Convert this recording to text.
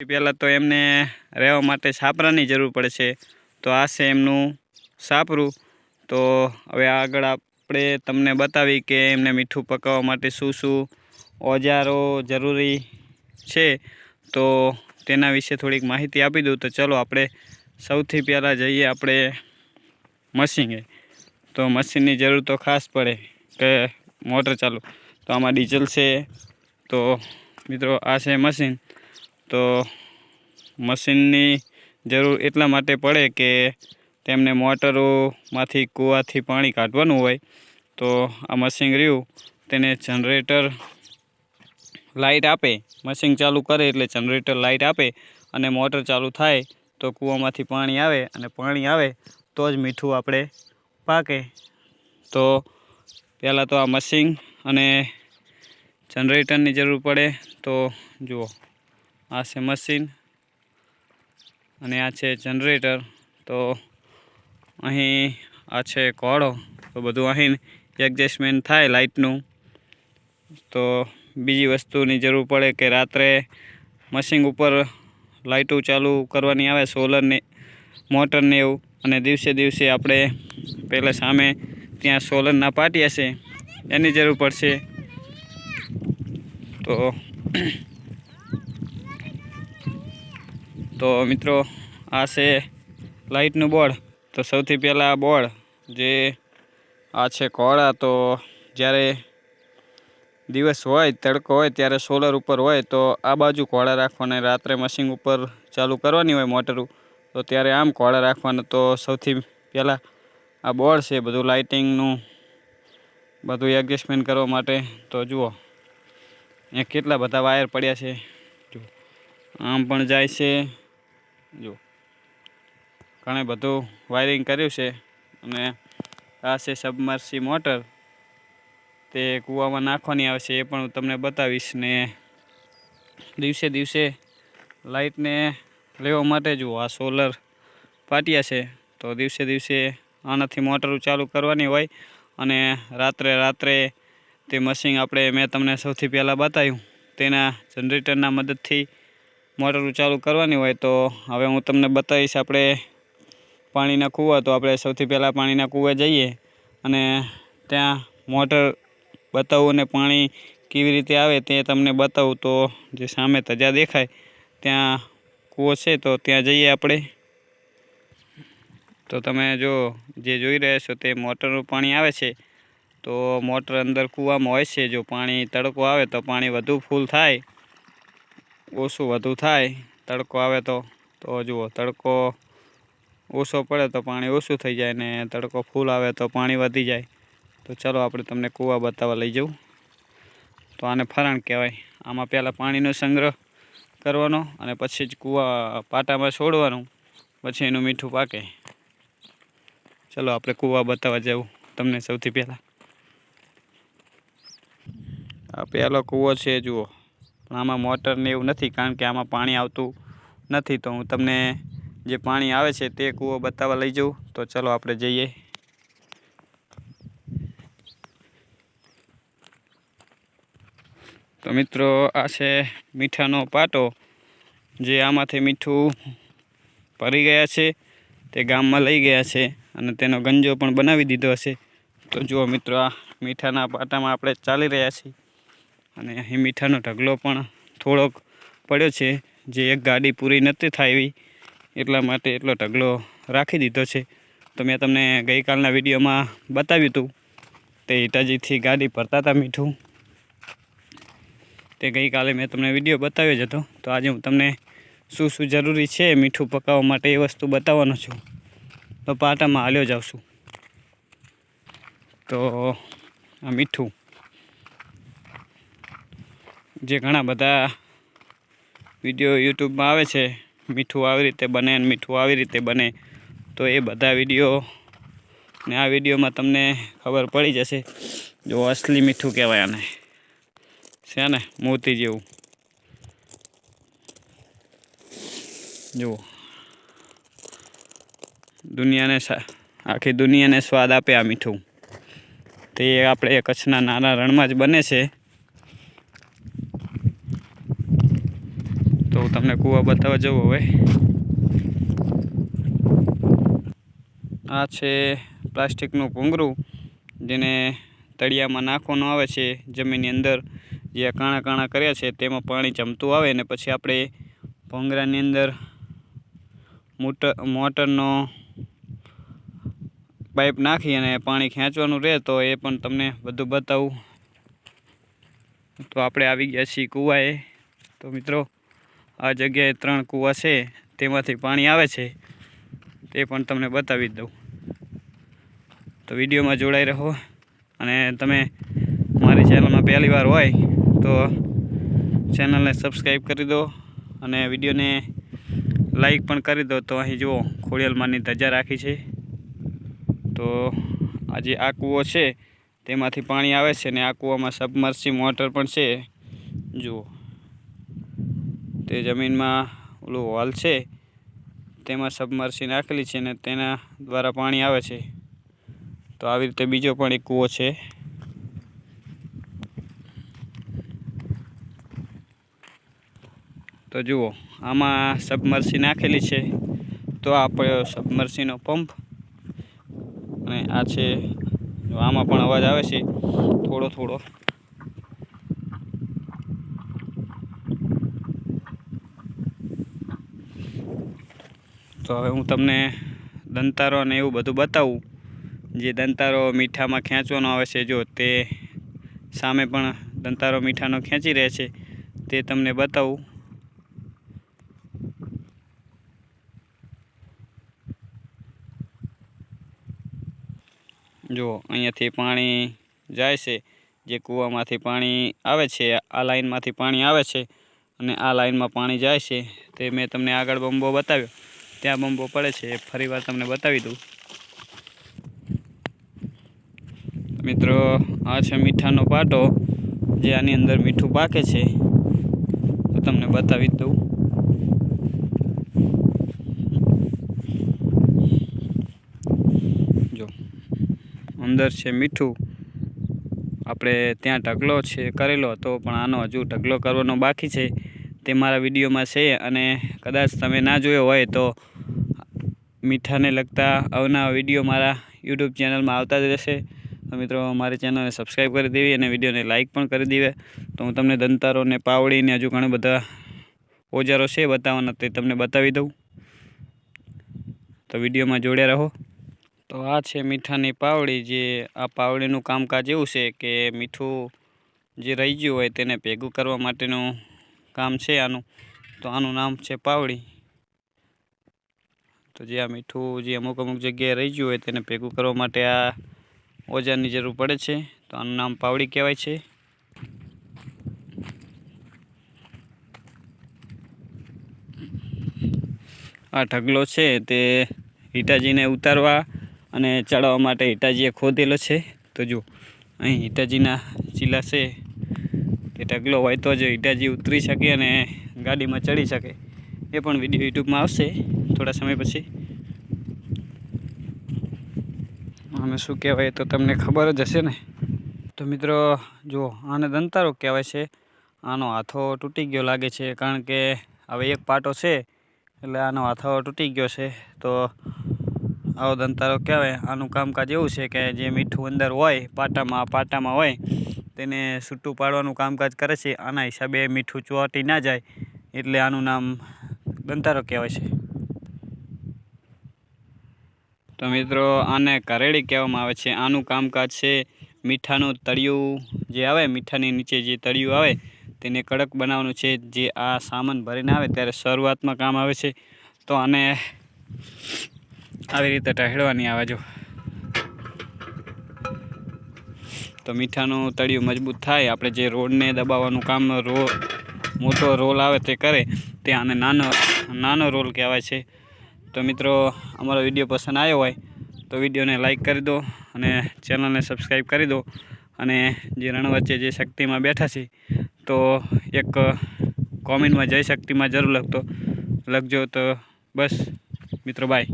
પહેલાં તો એમને રહેવા માટે છાપરાની જરૂર પડે છે. તો આ છે એમનું સાપરું તો હવે આગળ આપણે તમને બતાવી કે એમને મીઠું પકાવવા માટે શું શું ઓજારો જરૂરી છે. તો તેના વિશે થોડીક માહિતી આપી દઉં. તો ચલો આપણે સૌથી પહેલાં જઈએ આપણે મશીને. તો મશીનની જરૂર તો ખાસ પડે કે મોટર ચાલુ. તો આમાં ડીઝલ છે. તો મિત્રો આ છે મશીન. તો મશીનની જરૂર એટલા માટે પડે કે તેમને મોટરોમાંથી કૂવાથી પાણી કાઢવાનું હોય તો આ મશીન રહ્યું. તેને જનરેટર લાઇટ આપે. મશીન ચાલુ કરે એટલે જનરેટર લાઇટ આપે અને મોટર ચાલુ થાય તો કૂવામાંથી પાણી આવે અને પાણી આવે તો જ મીઠું આપણે પાકે. તો પહેલાં તો આ મશીન અને જનરેટરની જરૂર પડે તો જુઓ. આ છે મશીન અને આ છે જનરેટર. તો અહીં આ છે કોળો તો બધું અહીં એડજસ્ટમેન્ટ થાય લાઇટનું. તો બીજી વસ્તુની જરૂર પડે કે રાત્રે મશીન ઉપર લાઇટો ચાલુ કરવાની આવે, સોલરને, મોટરને એવું. અને દિવસે દિવસે આપણે પહેલાં સામે ત્યાં સોલરના પાટિયા છે, એની જરૂર પડશે. તો તો મિત્રો, આ છે લાઇટનું બોર્ડ. તો સૌથી પહેલાં આ બોર્ડ જે આ છે કોળા, તો જ્યારે દિવસ હોય, તડકો હોય, ત્યારે સોલર ઉપર હોય, તો આ બાજુ કોળા રાખવાના. રાત્રે મશીન ઉપર ચાલુ કરવાની હોય મોટરું, તો ત્યારે આમ કોળા રાખવાના. તો સૌથી પહેલાં આ બોર્ડ છે, બધું લાઇટિંગનું, બધું એડજસ્ટમેન્ટ કરવા માટે. તો જુઓ, અહીંયા કેટલા બધા વાયર પડ્યા છે. આમ પણ જાય છે. જુઓ. ઘણે બધું વાયરિંગ કર્યું છે અને આ છે સબમર્સી મોટર તે કૂવામાં નાખવાની આવશે એ પણ હું તમને બતાવીશ ને દિવસે દિવસે લાઇટને લેવા માટે જુઓ, આ સોલર પાટિયા છે. તો દિવસે દિવસે આનાથી મોટરો ચાલુ કરવાની હોય અને રાત્રે રાત્રે તે મશીન આપણે મેં તમને સૌથી પહેલાં બતાવ્યું. તેના જનરેટરના મદદથી મોટરો ચાલુ કરવાની હોય તો હવે હું તમને બતાવીશ આપણે પાણીના કૂવા. તો આપણે સૌથી પહેલાં પાણીના કૂવે જઈએ અને ત્યાં મોટર બતાવું અને પાણી કેવી રીતે આવે તે તમને બતાવું. તો જે સામે તજા દેખાય ત્યાં કૂવો છે તો ત્યાં જઈએ આપણે. તો તમે જો જે જોઈ રહ્યા છો તે મોટરનું પાણી આવે છે. તો મોટર અંદર કૂવામાં હોય છે. જો પાણી તડકો આવે તો પાણી વધુ ફૂલ થાય. ઓછું વધુ થાય, તડકો આવે તો તો જુઓ, તડકો ઓછો પડે તો પાણી ઓછું થઈ જાય ને તડકો ફૂલ આવે તો પાણી વધી જાય. તો ચલો આપણે તમને કૂવા બતાવવા લઈ જવું. તો આને ફરાણ કહેવાય. આમાં પહેલાં પાણીનો સંગ્રહ કરવાનો અને પછી જ કૂવા પાટામાં છોડવાનું, પછી એનું મીઠું પાકે. ચલો આપણે કૂવા બતાવવા જવું તમને સૌથી પહેલાં. આ પહેલો કૂવો છે, જુઓ. પણ આમાં મોટરને એવું નથી, કારણ કે આમાં પાણી આવતું નથી. તો હું તમને જે પાણી આવે છે તે કૂવો બતાવવા લઈ જાઉં. તો ચલો આપણે જઈએ. તો મિત્રો, આ છે મીઠાનો પાટો, જે આમાંથી મીઠું ભરી ગયા છે, તે ગામમાં લઈ ગયા છે અને તેનો ગંજો પણ બનાવી દીધો હશે. તો જુઓ મિત્રો, આ મીઠાના પાટામાં આપણે ચાલી રહ્યા છીએ. અને અહીં મીઠાનો ઢગલો પણ થોડોક પડ્યો છે, જે એક ગાડી પૂરી નથી થાય એટલા માટે એટલો ઢગલો રાખી દીધો છે. તો મેં તમને ગઈકાલના વિડીયોમાં બતાવ્યું હતું, તે હિટાજીથી ગાડી ભરતા હતા મીઠું. તે ગઈકાલે મેં તમને વીડિયો બતાવ્યો જ હતો, તો આજે હું તમને શું શું જરૂરી છે મીઠું પકાવવા માટે એ વસ્તુ બતાવવાનો છું. તો પાટામાં હાલ્યો જાઉં છું. તો આ મીઠું જે ઘણા બધા વીડિયો યુટ્યુબમાં આવે છે, મીઠું આવી રીતે બને અને મીઠું આવી રીતે બને, તો એ બધા વીડિયો ને આ વિડીયોમાં તમને ખબર પડી જશે, જો અસલી મીઠું કહેવાય આને. છે ને, મોતી જેવું. જુઓ. દુનિયાને આખી દુનિયાને સ્વાદ આપે આ મીઠું. તે આપણે કચ્છના નાના રણમાં જ બને છે તો હું તમને કૂવા બતાવવા જવો હવે. આ છે પ્લાસ્ટિકનું ભૂંગરું, જેને તળિયામાં નાખવાનું આવે છે, જમીનની અંદર જે કાણા કાણા કર્યા છે, તેમાં પાણી જમતું આવે ને પછી આપણે ભૂંગરાની અંદર મોટર, મોટરનો પાઇપ નાખી અને પાણી ખેંચવાનું રહે તો એ પણ તમને બધું બતાવું. તો આપણે આવી ગયા છીએ કૂવાએ. તો મિત્રો આ જગ્યાએ ત્રણ કૂવા છે, તેમાંથી પાણી આવે છે, તે પણ તમને બતાવી દઉં. તો વિડીયોમાં જોડાઈ રહો અને તમે મારી ચેનલમાં પહેલી વાર હોય તો ચેનલને સબસ્ક્રાઈબ કરી દો અને વિડીયોને લાઈક પણ કરી દો. તો અહીં જુઓ ખોડિયલમાંની ધજા રાખી છે. તો આજે આ કૂવો છે, તેમાંથી પાણી આવે છે ને આ કૂવામાં સબમર્સી મોટર પણ છે. જુઓ. તે જમીનમાં ઓલું હોલ છે, તેમાં સબમર્સી નાખેલી છે ને તેના દ્વારા પાણી આવે છે. તો આવી રીતે બીજો પણ એક કૂવો છે. તો જુઓ, આમાં સબમર્સી નાખેલી છે. તો આપણે સબમર્સીનો પંપ. અને આ છે આમાં પણ અવાજ આવે છે, થોડો થોડો. તો હવે હું તમને દંતારો અને એવું બધું બતાવું. જે દંતારો મીઠામાં ખેંચવાનો આવે છે, જો તે સામે પણ દંતારો મીઠાનો ખેંચી રહે છે, તે તમને બતાવું. જો અહીંયાથી પાણી જાય છે, જે કૂવામાંથી પાણી આવે છે, આ લાઈનમાંથી પાણી આવે છે અને આ લાઇનમાં પાણી જાય છે, તે મેં તમને આગળ બંબો બતાવ્યો. ત્યાં બંબો પડે છે ફરીવાર તમને બતાવી દઉં. મિત્રો, આ છે મીઠાનો પાટો, જે આની અંદર મીઠું પાકે છે. તો તમને બતાવી દઉં. જો, અંદર છે મીઠું. આપણે ત્યાં ઢગલો છે કરેલો હતો, પણ આનો હજુ ઢગલો કરવાનો બાકી છે. તે મારા વિડીયોમાં છે અને કદાચ તમે ના જોયો હોય તો મીઠાને લગતા અવનવા વીડિયો મારા યુટ્યુબ ચેનલમાં આવતા જ રહેશે. તો મિત્રો, મારી ચેનલને સબસ્ક્રાઈબ કરી દેવી અને વિડીયોને લાઇક પણ કરી દેવે. તો હું તમને દંતારોને પાવડીને હજુ ઘણા બધા ઓજારો છે બતાવવાના તે તમને બતાવી દઉં. તો વિડીયોમાં જોડ્યા રહો. તો આ છે મીઠાની પાવડી જે આ પાવડીનું કામકાજ એવું છે કે મીઠું જે રહી ગયું હોય તેને ભેગું કરવા માટેનું કામ છે આનું. તો આનું નામ છે પાવડી. તો જે આ મીઠું જે અમુક અમુક જગ્યાએ રહી ગયું હોય તેને ભેગું કરવા માટે આ ઓજારની જરૂર પડે છે. તો આનું નામ પાવડી કહેવાય છે. આ ઢગલો છે તે હિટાજીને ઉતારવા અને ચડાવવા માટે હિટાજીએ ખોદેલો છે. તો જો અહીં હિટાજીના ચીલા છે. તે ઢગલો હોય તો જ હિટાજી ઉતરી શકે અને ગાડીમાં ચડી શકે. એ પણ વીડિયો યુટ્યુબમાં આવશે થોડા સમય પછી. આને શું કહેવાય તો તમને ખબર જ હશે ને? તો મિત્રો જો આને દંતારો કહેવાય છે. આનો હાથો તૂટી ગયો લાગે છે કારણ કે હવે એક પાટો છે એટલે આનો હાથો તૂટી ગયો છે. તો આવો દંતારો કહેવાય. આનું કામકાજ એવું છે કે જે મીઠું અંદર હોય, પાટામાં પાટામાં હોય તેને છૂટું પાડવાનું કામકાજ કરે છે. આના હિસાબે મીઠું ચોટી ના જાય એટલે આનું નામ દંતારો કહેવાય છે. તો મિત્રો, આને કરેડી કહેવામાં આવે છે. આનું કામકાજ છે મીઠાનું તળિયું જે આવે, મીઠાની નીચે જે તળિયું આવે તેને કડક બનાવવાનું છે. જે આ સામાન ભરીને આવે ત્યારે શરૂઆતમાં કામ આવે છે. તો આને આવી રીતે ટહેડવાની આવે જો તો મીઠાનું તળિયું મજબૂત થાય. આપણે જે રોડને દબાવવાનું કામ રો, મોટો રોલ આવે તે કરે. તે આને નાનો નાનો રોલ કહેવાય છે. તો મિત્રો, અમારો વીડિયો પસંદ આવ્યો હોય, તો વિડીયોને લાઈક કરી દો અને ચેનલને સબસ્ક્રાઈબ કરી દો. અને જે રણ વચ્ચે જે શક્તિમાં બેઠા છે, તો એક કોમેન્ટમાં જય શક્તિમાં જરૂર લખતો, લખજો. તો બસ, મિત્રો, બાય.